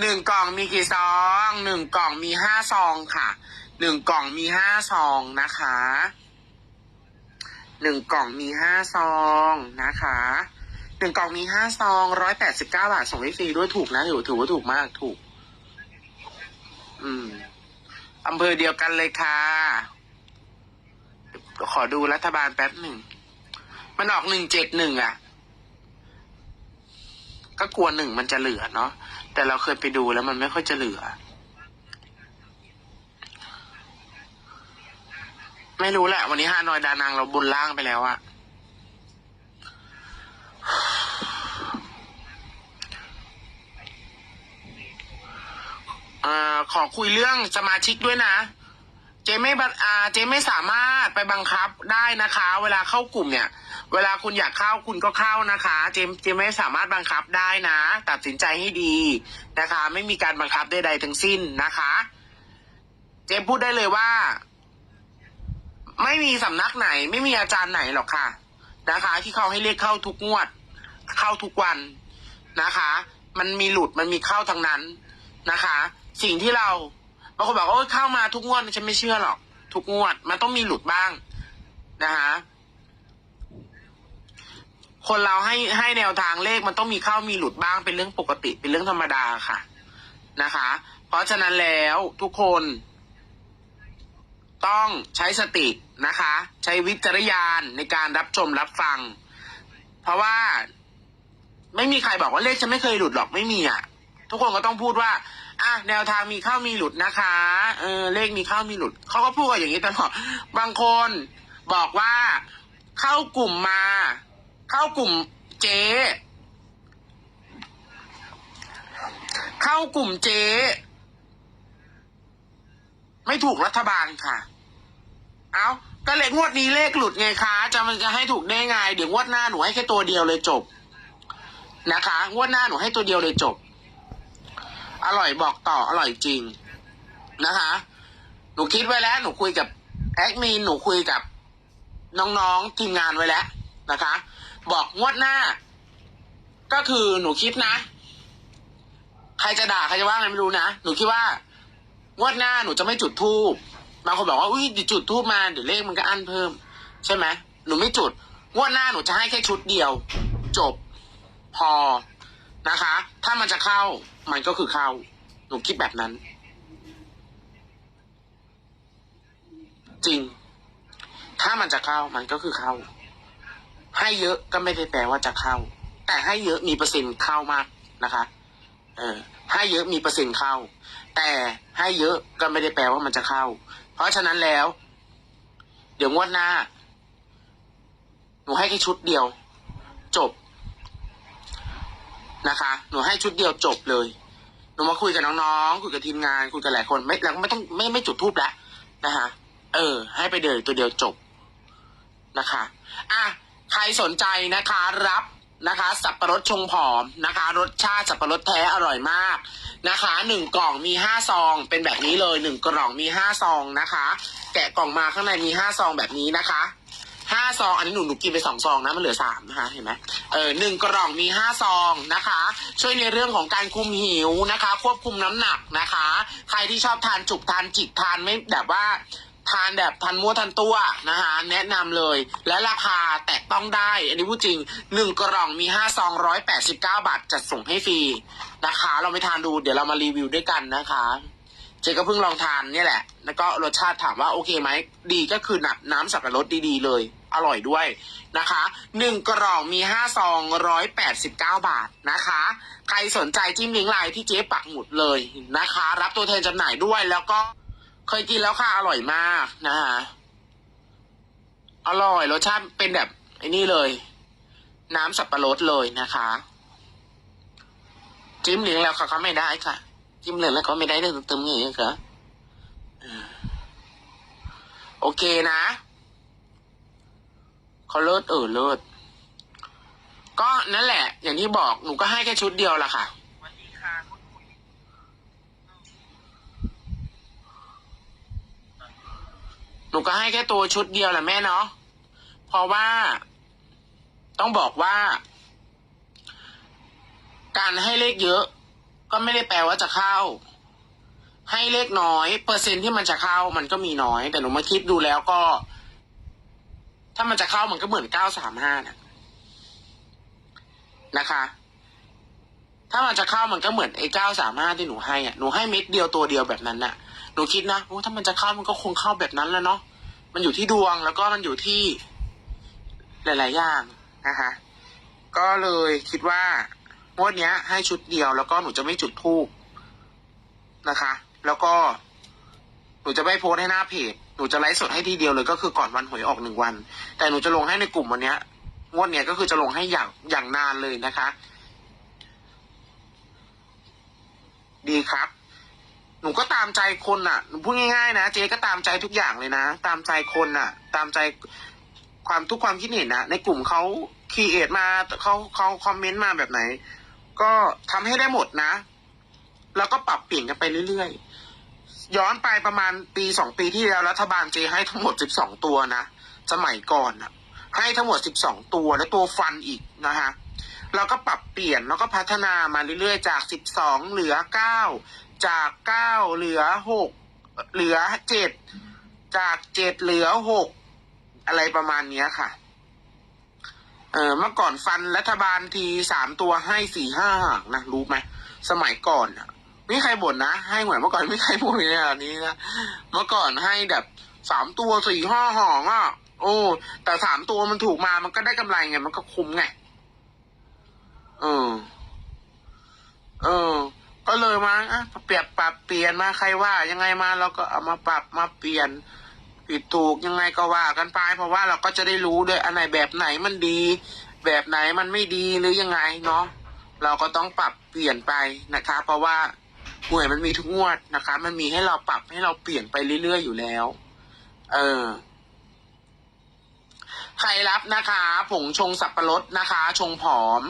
หนึ่งกล่องมีกี่ซองหนึ่งกล่องมีห้าซองค่ะหนึ่งกล่องมีห้าซองนะคะหนึ่งกล่องมีห้าซองนะคะหนึ่งกล่องมีห้าซองร้อยแปดสิบเก้าบาทส่งให้ฟรีด้วยถูกนะถือถือว่าถูกมากถูก อืมอำเภอเดียวกันเลยค่ะ ขอดูรัฐบาลแป๊บหนึ่ง มันออกหนึ่งเจ็ดหนึ่งอะ ก็กลัวหนึ่งมันจะเหลือเนาะ แต่เราเคยไปดูแล้วมันไม่ค่อยจะเหลือ ไม่รู้แหละ วันนี้ฮานอยดานังเราบนล่างไปแล้วอะอ่อขอคุยเรื่องสมาชิกด้วยนะ เจไม่บังอ่าเจไม่สามารถไปบังคับได้นะคะ เวลาเข้ากลุ่มเนี่ย เวลาคุณอยากเข้าคุณก็เข้านะคะ เจมเจไม่สามารถบังคับได้นะ ตัดสินใจให้ดีนะคะ ไม่มีการบังคับใดๆทั้งสิ้นนะคะ เจมพูดได้เลยว่า ไม่มีสำนักไหน ไม่มีอาจารย์ไหนหรอกค่ะ นะคะ ที่เขาให้เรียกเข้าทุกงวด เข้าทุกวันนะคะ มันมีหลุดมันมีเข้าทั้งนั้นนะคะ สิ่งที่เรา บางคนบอกว่าโอ้ยเข้ามาทุกงวดฉันไม่เชื่อหรอก ทุกงวด มันต้องมีหลุดบ้างนะคะคนเราให้ให้แนวทางเลขมันต้องมีเข้ามีหลุดบ้างเป็นเรื่องปกติเป็นเรื่องธรรมดาค่ะนะคะ เพราะฉะนั้นแล้วทุกคน ต้องใช้สตินะคะ ใช้วิจารณญาณในการรับชมรับฟัง เพราะว่าไม่มีใครบอกว่าเลขฉันไม่เคยหลุดหรอกไม่มีอะ ทุกคนก็ต้องพูดว่า อะแนวทางมีเข้ามีหลุดนะคะเออเลขมีเข้ามีหลุดเขาก็พูดกันอย่างนี้ตลอดบางคนบอกว่า เข้ากลุ่มมา เข้ากลุ่มเจเข้ากลุ่มเจไม่ถูกรัฐบาลค่ะ เอาก็เลขงวดนี้เลขหลุดไงคะจะมันจะให้ถูกได้ไง เดี๋ยวงวดหน้าหนูให้แค่ตัวเดียวเลยจบ นะคะ งวดหน้าหนูให้ตัวเดียวเลยจบ อร่อยบอกต่ออร่อยจริงนะคะ หนูคิดไว้แล้ว หนูคุยกับแอดมินหนูคุยกับน้องๆทีมงานไว้แล้วนะคะ บอกงวดหน้า ก็คือหนูคิดนะ ใครจะด่าใครจะว่าไงไม่รู้นะหนูคิดว่างวดหน้าหนูจะไม่จุดทูบบางคนบอกว่าอุ้ยเดี๋ยวจุดทูบมาเดี๋ยวเลขมันก็อันเพิ่ม ใช่ไหมหนูไม่จุดงวดหน้าหนูจะให้แค่ชุดเดียว จบพอ นะคะ ถ้ามันจะเข้ามันก็คือเข้า หนูคิดแบบนั้น จริง ถ้ามันจะเข้ามันก็คือเข้า ให้เยอะก็ไม่ได้แปลว่าจะเข้า แต่ให้เยอะมีเปอร์เซ็นต์เข้ามากนะคะ เออ ให้เยอะมีเปอร์เซ็นต์เข้า แต่ให้เยอะก็ไม่ได้แปลว่ามันจะเข้า เพราะฉะนั้นแล้ว เดี๋ยวงวดหน้า หนูให้แค่ชุดเดียว จบ นะคะ หนูให้ชุดเดียวจบเลย หนูมาคุยกับน้องๆ คุยกับทีมงาน คุยกับหลายคน ไม่แล้วไม่ต้องไม่ไม่จุดทูบแล้วนะคะ เออ ให้ไปเดินตัวเดียวจบนะคะ อะ ใครสนใจนะคะรับนะคะ สับปะรดชงผอมนะคะ รสชาติสับปะรดแท้อร่อยมากนะคะหนึ่งกล่องมีห้าซอง เป็นแบบนี้เลยหนึ่งกล่องมีห้าซองนะคะ แกะกล่องมาข้างในมีห้าซองแบบนี้นะคะ ห้าซอง อันนี้หนูหนูกินไปสองซองนะ มันเหลือสามนะคะเห็นไหมเออหนึ่งกล่องมีห้าซองนะคะ ช่วยในเรื่องของการคุมหิวนะคะ ควบคุมน้ำหนักนะคะ ใครที่ชอบทานจุกทานจิกทานไม่แบบว่าทานแบบทันมัวทันตัวนะคะแนะนำเลย และราคาแตะต้องได้ อันนี้พูดจริงหนึ่งกล่องมีห้าซองร้อยแปดสิบเก้าบาทจัดส่งให้ฟรีนะคะ เราไม่ทานดูเดี๋ยวเรามารีวิวด้วยกันนะคะเจก็เพิ่งลองทานเนี่ยแหละ แล้วก็รสชาติถามว่าโอเคไหม ดีก็คือหนักน้ำสับปะรดดีๆเลย อร่อยด้วยนะคะหนึ่งกล่องมีห้าซองร้อยแปดสิบเก้าบาทนะคะ ใครสนใจจิ้มลิงก์ไลน์ที่เจ๊ปักหมุดเลยนะคะ รับตัวแทนจำหน่ายด้วยแล้วก็เคยกินแล้วค่ะอร่อยมากนะคะอร่อยรสชาติเป็นแบบไอ้นี่เลย น้ำสับปะรดเลยนะคะ จิ้มเหลืองแล้วค่ะเขาไม่ได้ค่ะ จิ้มเหลืองแล้วเขาไม่ได้เรื่องเติมเงี้ยค่ะโอเคนะ เขาเลิศเออเลิศก็นั่นแหละ อย่างที่บอกหนูก็ให้แค่ชุดเดียวละค่ะหนูก็ให้แค่ตัวชุดเดียวแหละแม่เนาะเพราะว่า ต้องบอกว่า การให้เลขเยอะ ก็ไม่ได้แปลว่าจะเข้า ให้เลขน้อย เปอร์เซ็นที่มันจะเข้ามันก็มีน้อย แต่หนูมาคิดดูแล้วก็ ถ้ามันจะเข้ามันก็เหมือนเก้าสามห้านะนะคะ ถ้ามันจะเข้ามันก็เหมือนไอ้เก้าสามห้าที่หนูให้อะหนูให้เม็ดเดียวตัวเดียวแบบนั้นน่ะ หนูคิดนะโอ้ถ้ามันจะเข้ามันก็คงเข้าแบบนั้นแล้วเนาะมันอยู่ที่ดวงแล้วก็มันอยู่ที่ หลาย ๆ อย่างนะคะ ก็เลยคิดว่างวดเนี้ย ให้ชุดเดียวแล้วก็หนูจะไม่จุดธูปนะคะ แล้วก็ หนูจะไม่โพสให้หน้าเพจ หนูจะไลฟ์สดให้ทีเดียวเลยก็คือก่อนวันหวยออกหนึ่งวัน แต่หนูจะลงให้ในกลุ่มวันเนี้ยงวดเนี้ยก็คือจะลงให้อย่างอย่างนานเลยนะคะ ดีครับ หนูก็ตามใจคนน่ะหนูพูดง่ายๆนะเจ๊ก็ตามใจทุกอย่างเลยนะ ตามใจคนน่ะ ตามใจความทุกความคิดเห็นนะในกลุ่มเขาคีเอทมาเขาเขาคอมเมนต์มาแบบไหน ก็ทำให้ได้หมดนะ แล้วก็ปรับเปลี่ยนกันไปเรื่อยๆ ย้อนไปประมาณปีสองปีที่แล้วรัฐบาลเจให้ทั้งหมดสิบสองตัวนะสมัยก่อนนะให้ทั้งหมดสิบสองตัวแล้วตัวฟันอีกนะคะเราก็ปรับเปลี่ยนแล้วก็พัฒนามาเรื่อยๆ จากสิบสองเหลือเก้าจากเก้าเหลือหกเหลือเจ็ดจากเจ็ดเหลือหกอะไรประมาณเนี้ยค่ะ เออเมื่อก่อนฟันรัฐบาลทีสามตัวให้สี่ห้าหางนะรู้ไหมสมัยก่อนอะ ไม่ใครบ่นนะ ให้เหมือนเมื่อก่อนไม่ใครบ่นในแบบนี้นะ เมื่อก่อนให้แบบสามตัวสี่ห้าหางอะโอ้ แต่สามตัวมันถูกมามันก็ได้กำไรไง มันก็คุ้มไง เออ เออ ก็เลยมาอะเปรียบปรับเปลี่ยนมาใครว่า ยังไงมาเราก็เอามาปรับมาเปลี่ยนผิดถูกยังไงก็ว่ากันไป เพราะว่าเราก็จะได้รู้ด้วยอันไหนแบบไหนมันดี แบบไหนมันไม่ดีหรือยังไงเนาะเราก็ต้องปรับเปลี่ยนไปนะคะ เพราะว่า หวยมันมีทุกงวดนะคะ มันมีให้เราปรับให้เราเปลี่ยนไปเรื่อยๆอยู่แล้ว เออ ใครรับนะคะ ผงชงสับปะรดนะคะ ชงผอม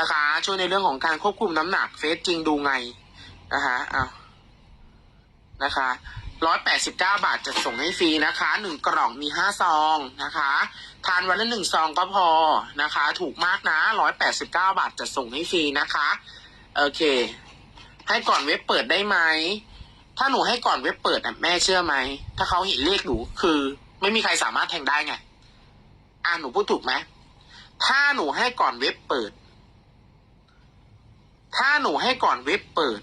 นะคะ ช่วยในเรื่องของการควบคุมน้ำหนักเฟซจริงดูไงนะคะอ้าวนะคะร้อยแปดสิบเก้าบาทจะส่งให้ฟรีนะคะหนึ่งกล่องมีห้าซองนะคะ ทานวันละหนึ่งซองก็พอนะคะ ถูกมากนะร้อยแปดสิบเก้าบาทจะส่งให้ฟรีนะคะ โอเค ให้ก่อนเว็บเปิดได้ไหม ถ้าหนูให้ก่อนเว็บเปิดอะแม่เชื่อไหม ถ้าเขาเห็นเลขหนูคือ ไม่มีใครสามารถแทงได้ไง อ่าหนูพูดถูกไหม ถ้าหนูให้ก่อนเว็บเปิด ถ้าหนูให้ก่อนเว็บเปิด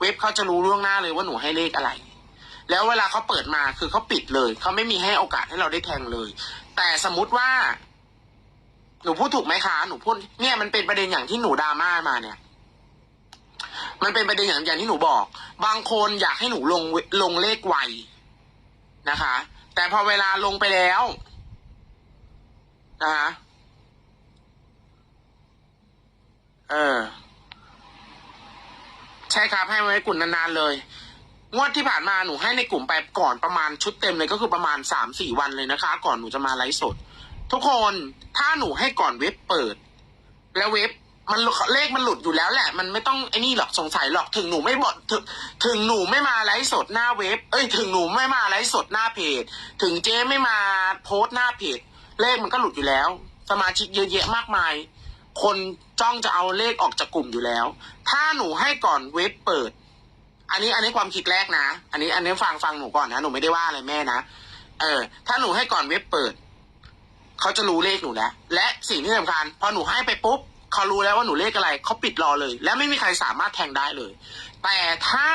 เว็บเขาจะรู้ล่วงหน้าเลยว่าหนูให้เลขอะไร แล้วเวลาเขาเปิดมาคือเขาปิดเลย เขาไม่มีให้โอกาสให้เราได้แทงเลย แต่สมมติว่าหนูพูดถูกไหมคะ หนูพูดเนี่ยมันเป็นประเด็นอย่างที่หนูดราม่ามาเนี่ย มันเป็นประเด็นอย่างอย่างที่หนูบอก บางคนอยากให้หนูลงลงเลขไวนะคะ แต่พอเวลาลงไปแล้วนะคะเออ ใช่ครับให้ไว้กลุ่มนานๆเลย งวดที่ผ่านมาหนูให้ในกลุ่มไปก่อนประมาณชุดเต็มเลยก็คือประมาณสามสี่วันเลยนะคะ ก่อนหนูจะมาไลฟ์สด ทุกคนถ้าหนูให้ก่อนเว็บเปิด แล้วเว็บ มันเลขมันหลุดอยู่แล้วแหละ มันไม่ต้องไอ้นี่หรอกสงสัยหรอกถึงหนูไม่บอกถึงถึงหนูไม่มาไลฟ์สดหน้าเว็บ เอ้ย ถึงหนูไม่มาไลฟ์สดหน้าเพจ ถึงเจ๊ไม่มาโพสต์หน้าเพจ เลขมันก็หลุดอยู่แล้ว สมาชิกเยอะแยะมากมาย คนจ้องจะเอาเลขออกจากกลุ่มอยู่แล้ว ถ้าหนูให้ก่อนเว็บเปิด อันนี้อันนี้ความคิดแรกนะ อันนี้อันนี้ฟังฟังหนูก่อนนะหนูไม่ได้ว่าอะไรแม่นะเออ ถ้าหนูให้ก่อนเว็บเปิดเขาจะรู้เลขหนูแล้วและสิ่งที่สำคัญพอหนูให้ไปปุ๊บ เขารู้แล้วว่าหนูเลขอะไรเขาปิดรอเลย และไม่มีใครสามารถแทงได้เลย แต่ถ้า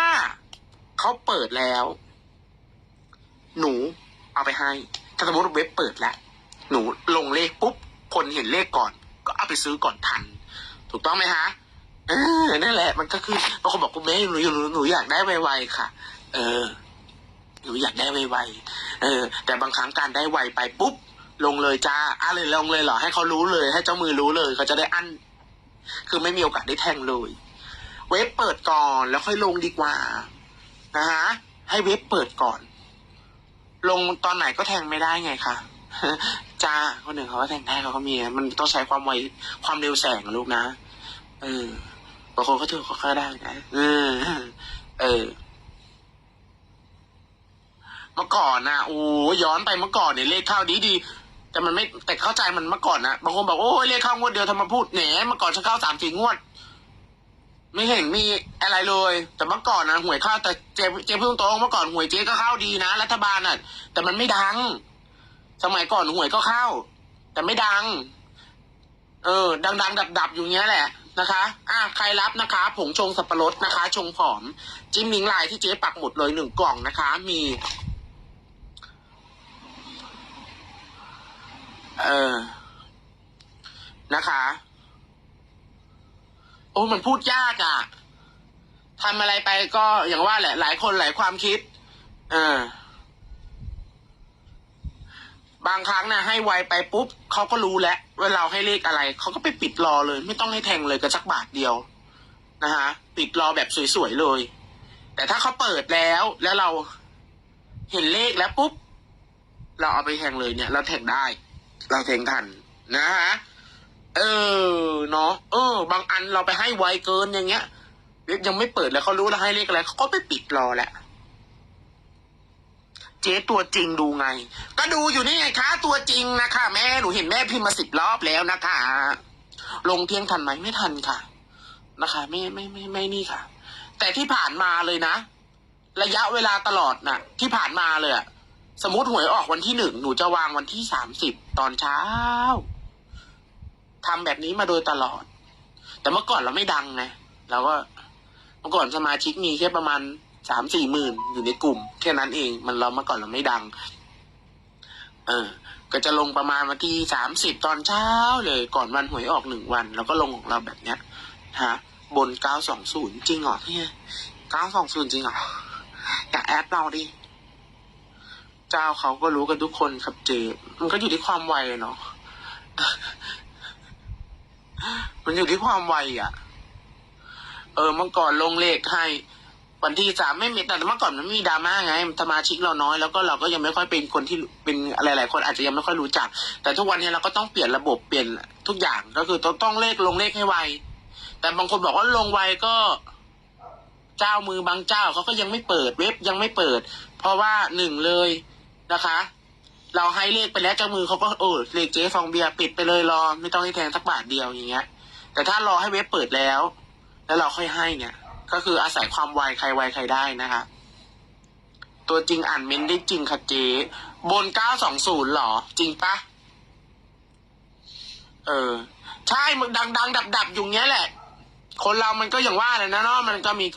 เขาเปิดแล้ว หนูเอาไปให้ถ้าสมมติเว็บเปิดแล้ว หนูลงเลขปุ๊บ คนเห็นเลขก่อน ก็เอาไปซื้อก่อนทัน ถูกต้องไหมฮะเออนั่นแหละ มันก็คือบางคนบอกคุณแม่หนูหนูหนูอยากได้ไวๆค่ะ เออหนูอยากได้ไวๆเออ แต่บางครั้งการได้ไวไปปุ๊บ ลงเลยจ้าอะเลยลงเลยเหรอให้เขารู้เลย ให้เจ้ามือรู้เลยเขาจะได้อั้น คือไม่มีโอกาสได้แทงเลย เว็บเปิดก่อนแล้วค่อยลงดีกว่านะฮะให้เว็บเปิดก่อน ลงตอนไหนก็แทงไม่ได้ไงคะจ้าคนหนึ่งเขาก็แทงได้เขาก็มี มันต้องใช้ความไวความเร็วแสงลูกนะเออบางคนก็ถือเขาก็ได้นะเออเออเมื่อก่อนนะโอ้ย้อนไปเมื่อก่อนเนี่ยเลขเข้าดีดี แต่มันไม่แต่เข้าใจมันเมื่อก่อนนะบางคนบอกโอ้ยเลขเข้างวดเดียวทำไมาพูดแหนเมื่อก่อนฉันเข้าสามสี่งวด ไม่เห็นมีอะไรเลย แต่เมื่อก่อนนะหวยเข้าแต่เจ๊เจ๊พูดตรงเมื่อก่อนหวยเจ๊ก็เข้าดีนะรัฐบาลน่ะ แต่มันไม่ดัง สมัยก่อนหวยก็เข้า แต่ไม่ดัง เออ ดังๆดับๆอยู่เงี้ยแหละนะคะ อะใครรับนะคะ ผงชงสับปะรดนะคะ ชงผอม จิ้มลิงก์ไลน์ที่เจ๊ปักหมุดเลยหนึ่งกล่องนะคะ มี เออ นะคะ โอ้มันพูดยากอะ่ะทำอะไรไปก็อย่างว่าแหละ หลายคนหลายความคิด เออ บางครั้งนะให้ไวไปปุ๊บเขาก็รู้แล้วว่าเราให้เลขอะไร เขาก็ไปปิดรอเลย ไม่ต้องให้แทงเลยกระสักบาทเดียวนะฮะ ปิดรอแบบสวยๆเลย แต่ถ้าเขาเปิดแล้วแล้วเราเห็นเลขแล้วปุ๊บ เราเอาไปแทงเลยเนี่ย เราแทงได้ เราแทงทันนะฮะเออเนาะเออ บางอันเราไปให้ไวเกินอย่างเงี้ยเว็บยังไม่เปิดแล้วเขารู้เราให้เลขอะไรเขาก็ไปปิดรอแหละเจ๊ตัวจริงดูไง ก็ดูอยู่นี่ไงคะ ตัวจริงนะคะแม่หนูเห็นแม่พิมพ์มาสิบรอบแล้วนะคะ ลงเที่ยงทันไหมไม่ทันค่ะ นะคะ ไม่ไม่ไม่ไม่นี่ค่ะ แต่ที่ผ่านมาเลยนะ ระยะเวลาตลอดน่ะ ที่ผ่านมาเลยอะ สมมติหวยออกวันที่หนึ่งหนูจะวางวันที่สามสิบตอนเช้าทำแบบนี้มาโดยตลอด แต่เมื่อก่อนเราไม่ดังไงเราก็เมื่อก่อนสมาชิกมีแค่ประมาณสามสี่หมื่นอยู่ในกลุ่มแค่นั้นเองมันเราเมื่อก่อนเราไม่ดัง เออ ก็จะลงประมาณวันที่สามสิบตอนเช้าเลย ก่อนวันหวยออกหนึ่งวัน แล้วก็ลงของเราแบบเนี้ยฮะ บนเก้าสองศูนย์จริงเหรอเนี่ยเก้าสองศูนย์จริงเหรออยากแอปเราดิ เจ้าเขาก็รู้กันทุกคนครับเจ มันก็อยู่ที่ความไวเนาะ มันอยู่ที่ความไวอะ เออเมื่อก่อนลงเลขให้วันที่สามไม่มีแต่เมื่อก่อนมันม่มีดราม่าไงสมาชิกเราน้อยแล้วก็เราก็ยังไม่ค่อยเป็นคนที่เป็นอะไรหลายคนอาจจะยังไม่ค่อยรู้จัก แต่ทุกวันนี้เราก็ต้องเปลี่ยนระบบเปลี่ยนทุกอย่างก็คือต้องต้องเลขลงเลขให้ไว แต่บางคนบอกว่าลงไวก็ เจ้ามือบางเจ้าเขาก็ยังไม่เปิดเว็บยังไม่เปิด เพราะว่าหนึ่งเลย นะคะ เราให้เลขไปแล้วเจ้ามือเขาก็โอ้เลขเจ๊ฟองเบียร์ปิดไปเลยรอ ไม่ต้องให้แทงสักบาทเดียวอย่างเงี้ย แต่ถ้ารอให้เว็บเปิดแล้ว แล้วเราค่อยให้เนี่ย ก็คืออาศัยความไวใครไวใครได้นะคะ ตัวจริงอ่านเม้นได้จริงค่ะเจ๊บนเก้าสองศูนย์หรอ จริงปะเออ ใช่มึงดังดังดับดับ ๆ อยู่เงี้ยแหละ คนเรามันก็อย่างว่าแหละนะเนาะมันก็มี